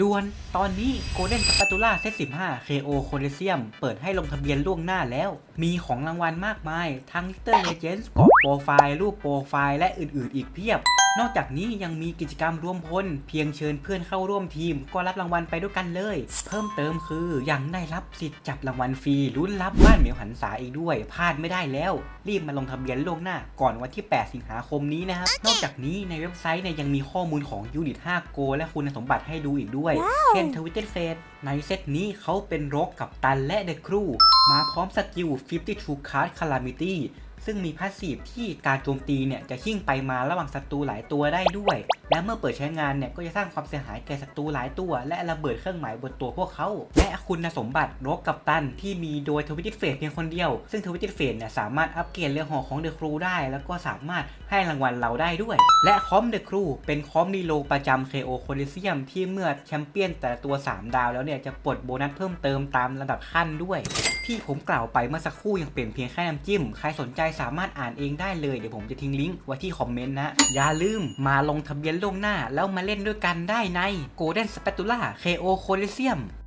ด่วน ตอนนี้โกลเด้นสปาตูล่าเซต15 KO โคลเซียม เปิดให้ลงทะเบียนล่วงหน้าแล้ว มีของรางวัลมากมาย ทั้ง Little Legends กรอบโปรไฟล์ รูปโปรไฟล์ และอื่นๆ อีกเพียบ นอกจากนี้ยังมีกิจกรรมร่วมพล เพียงเชิญเพื่อนเข้าร่วมทีม ก็รับรางวัลไปด้วยกันเลย เพิ่มเติมคือยังได้รับสิทธิ์จับรางวัลฟรีลุ้นรับบ้านเหมียวหันษาอีกด้วยพลาดไม่ได้แล้ว รีบมาลงทะเบียนล่วงหน้าก่อนวันที่ 8 สิงหาคมนี้นะครับ นอกจากนี้ในเว็บไซต์เนี่ยยังมีข้อมูลของยูนิต5โกและคุณสมบัติให้ดูอีกด้วยเช่นทวิตเตอร์เฟสในเซตนี้เขาเป็นโรกกับตันและเดอะครูมาพร้อมสกิล 52 Card Calamity ซึ่งมีพาสซีฟที่การโจมตีเนี่ยจะชิ่งไปมาระหว่างศัตรูหลายตัวได้ด้วย และเมื่อเปิดใช้งานเนี่ยก็จะสร้างความเสียหายแก่ศัตรูหลายตัว และระเบิดเครื่องหมายบนตัวพวกเขา และคุณสมบัติรกกับตันที่มีโดยทวิติเฟสเพียงคนเดียว ซึ่งทวิติเฟสเนี่ยสามารถอัปเกรดเรือหอของเดอะครูได้ แล้วก็สามารถให้รางวัลเราได้ด้วย และคอมเดอะครูเป็นคอมดีโลประจำ KO c o l i s e u m ที่เมื่อแชมเปี้ยนแต่ละตัว 3 ดาวแล้วเนี่ยจะปลดโบนัสเพิ่มเติมตามระดับขั้นด้วย ที่ผมกล่าวไปเมื่อสักครู่ยังเป็นเพียงแค่น้ำจิ้ม ใครสนใจสามารถอ่านเองได้เลย เดี๋ยวผมจะทิ้งลิงก์ไว้ที่คอมเมนต์นะ อย่าลืมมาลงทะเบียนล่วงหน้า แล้วมาเล่นด้วยกันได้ใน Golden Spatula KO Coliseum